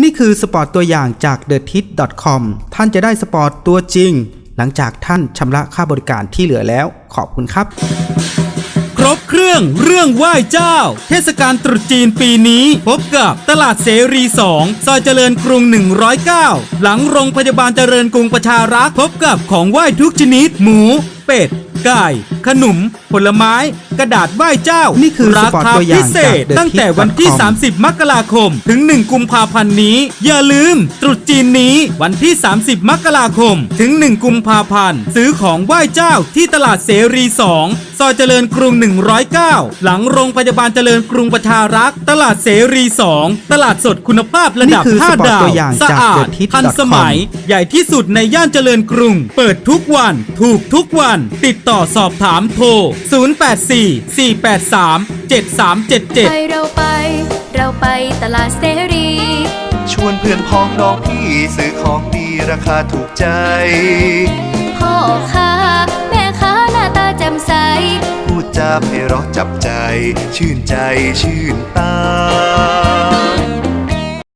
นี่คือสปอร์ตตัวอย่างจาก t h e t i t c o m ท่านจะได้สปอร์ตตัวจริง หลังจากท่านชำระค่าบริการที่เหลือแล้ว ขอบคุณครับ ครบเครื่องเรื่องไหว้เจ้า เทศกาลตรุษจีนปีนี้ พบกับตลาดเสรี 2 ซอยเจริญกรุง 109 หลังโรงพยาบาลเจริญกรุงประชารักษ์พบกับของไหว้ทุกชนิดหมู เป็ด ไก่ขนม ผลไม้ กระดาษไหว้เจ้า นี่คือราสปอร์ตคาตัวอย่าพิงเศษ จาก The ตั้งแต่วันที่ Tip.com 30 มกราคม ถึง 1 กุมภาพันธ์นี้ อย่าลืม ตรุษจีนนี้วันที่ 30 มกราคม ถึง 1 กุมภาพันธ์ ซื้อของไหว้เจ้าที่ตลาดเสรี 2 ซอยเจริญกรุง 109 หลังโรงพยาบาลเจริญกรุงประชารักษ์ ตลาดเสรี 2 ตลาดสดคุณภาพระดับ นี่คือ5สปอร์ตดาว ตัวอย่างสะจากอาด The Tip.com ทันสมัย ใหญ่ที่สุดในย่านเจริญกรุง เปิดทุกวัน ถูกทุกวัน ติดต่อสอบถามโทร 084 483 7377 ไปเราไป เราไปตลาดเสรี ชวนเพื่อนพ้องน้องพี่ซื้อของดีราคาถูกใจ พ่อค้าแม่ค้าหน้าตาแจ่มใส พูดจาไพเราะจับใจ ชื่นใจชื่นตา